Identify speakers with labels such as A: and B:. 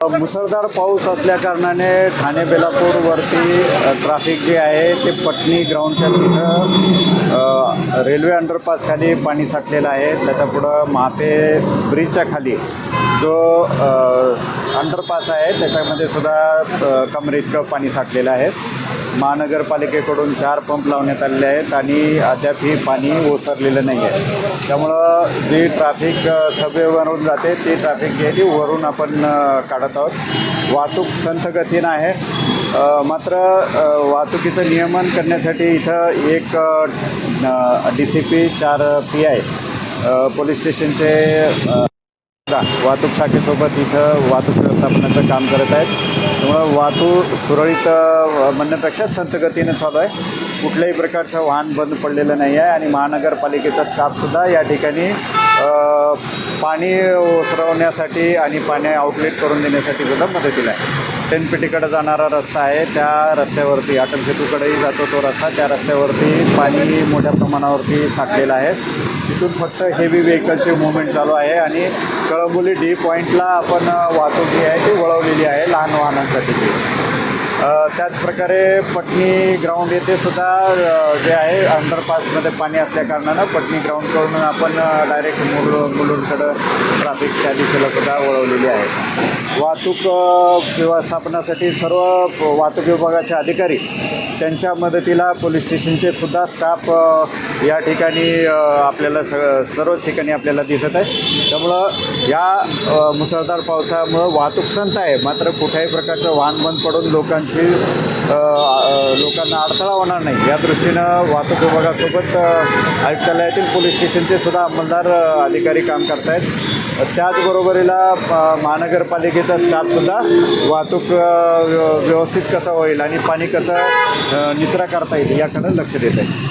A: मुसळधार पाऊस असल्याकारणाने ठाणे बेलापूरवरती अ, ट्रॅफिक जे आहे ते पटणी ग्राउंडच्या तिथं रेल्वे अंडरपासखाली पाणी साठलेलं आहे. त्याच्या पुढं महापे ब्रिजच्या खाली जो अंडरपास आहे त्याच्यामध्ये सुद्धा कमरेतकं पाणी साठलेलं आहे. महानगरपालिकेकडून चार पंप लावण्यात आलेले आहेत आणि अद्यापही पाणी ओसरलेलं नाही आहे. त्यामुळं जी ट्रॅफिक अ, सभेवरून जाते ती ट्रॅफिक गेली वरून आपण काढत आहोत. वाहतूक संथ गतीनं आहे मात्र वाहतुकीचं नियमन करण्यासाठी इथं एक डी सी पी चार पी आय पोलीस स्टेशनचे वाहतूक शाखेसोबत इथं वाहतूक व्यवस्थापनाचं काम करत आहेत. त्यामुळं वाहतूक सुरळीत म्हणण्यापेक्षा संतगतीनं चालू आहे. कुठल्याही प्रकारचं वाहन बंद पडलेलं नाही आहे आणि महानगरपालिकेचा स्टाफसुद्धा या ठिकाणी पाणी ओसरवण्यासाठी आणि पाणी आउटलेट करून देण्यासाठी सुद्धा मदतीला आहे. टेनपेटीकडे जाणारा रस्ता आहे. त्या रस्त्यावरती अटल सेतूकडेही जातो तो रस्ता. त्या रस्त्यावरती पाणी मोठ्या प्रमाणावरती साठलेलं आहे. तिथून फक्त हेवी व्हेकलचे मुवमेंट चालू आहे आणि कळंबोली डी पॉईंटला आपण वाहतूक जी आहे ती वळवलेली आहे लहान वाहनांसाठी. त्याचप्रकारे पटणी ग्राउंड येथे सुद्धा जे आहे अंडरपासमध्ये पाणी असल्याकारणानं पटणी ग्राउंडकडून आपण डायरेक्ट मुलुर मुलुरकडं ट्राफिक त्या दिशेला सुद्धा वळवलेली आहे. वाहतूक व्यवस्थापनासाठी सर्व वाहतूक विभागाचे अधिकारी त्यांच्या मदतीला पोलीस स्टेशनचे सुद्धा स्टाफ या ठिकाणी आपल्याला स सर्वच ठिकाणी आपल्याला दिसत आहे. त्यामुळं या मुसळधार पावसामुळं वाहतूक संत आहे. मात्र कुठल्याही प्रकारचं वाहन बंद पडून लोकांची अ, लोकांना अडथळा होणार नाही या दृष्टीनं वाहतूक विभागासोबत आयुक्तालयातील पोलीस स्टेशनचे सुद्धा अंमलदार अधिकारी काम करत आहेत त्याचबरोबरीला महानगरपालिकेचा स्टाफसुद्धा वाहतूक व्यवस्थित कसा होईल आणि पाणी कसं निचरा करता येईल याकडं लक्ष देत आहे.